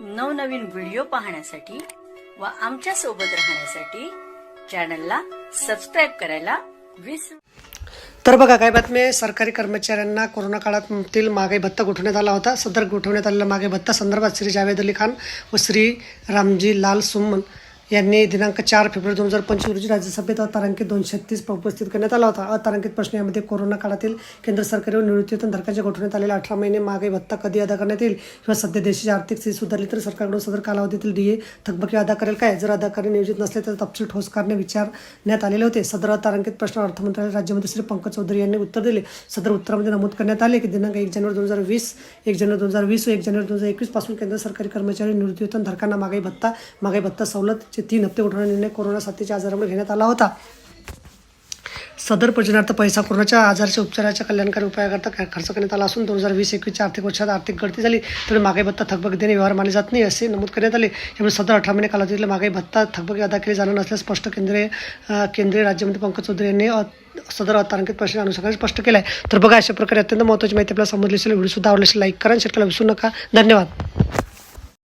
नवनवीन व्हिडिओ पाहण्यासाठी व आमच्यासोबत राहण्यासाठी चॅनलला सबस्क्राईब करायला विसरू तर बघा काय बातमी आहे? सरकारी कर्मचाऱ्यांना कोरोना काळातील मागे भत्ता गोठवण्यात आला होता. सदर गोठवण्यात आलेला मागे भत्ता संदर्भात श्री जावेद अली खान व श्री रामजी लाल सुमन यांनी दिनांक चार फेब्रुवारी दोन हजार पंचवीस रोजी राज्यसभेत अतारांकित दोनशे तीस उपस्थित करण्यात आला होता. अतारांकित प्रश्न यामध्ये कोरोना काळातील केंद्र सरकारी व निवृत्तीवेतन धारकांच्या गोठवण्यात आलेला अठरा महिने मागे भत्ता कधी अदा करण्यात येईल किंवा सध्या देशाची आर्थिक स्थिती सुधारली तर सरकारकडून सदर कालावधीतील डीए थकबकी अदा करेल काय? जर अदा करणे नियोजित नसले तर तपशील ठोस करणे विचारण्यात आलेले होते. सदर अतारांकित प्रश्न अर्थमंत्रालय राज्यमंत्री श्री पंकज चौधरी यांनी उत्तर दिले. सदर उत्तरामध्ये नमूद करण्यात आले की दिनांक एक जानेवारी दोन हजार वीस एक जानेवारी दोन हजार वीस व एक जानेवारी दोन हजार एकवीसपासून केंद्र सरकारी कर्मचारी निवृत्तीवेतन धारकांना महागाई भत्ता मागाई भत्ता सवलत सवलतचे तीन हप्ते उठवण्याचा निर्णय कोरोना साथीच्या आजारामुळे घेण्यात आला होता. सदर प्रयोजनार्थ पैसा कोरोनाच्या आजाराच्या उपचाराच्या कल्याणकारी उपायाकरता खर्च करण्यात आला असून दोन हजार वीस एकवीसच्या आर्थिक वर्षात आर्थिक गळती झाली. तरी मागे भत्ता थकबकी देणे व्यवहार मानले जात नाही असे नमूद करण्यात आले. यामुळे सदर अठरा महिने कालावधीतील मागे भत्ता थकबकी अदा केली जाणार नसल्यास स्पष्ट केंद्रीय केंद्रीय राज्यमंत्री पंकज चौधरी यांनी सदर अतारांकित प्रश्न अनुषंगाने स्पष्ट केलं आहे तर बघा अशा प्रकारे अत्यंत महत्त्वाची माहिती आपल्याला समजली असेल. व्हिडिओ सुद्धा आवडली असेल लाईक करा शेअर करायला विसरू नका. धन्यवाद.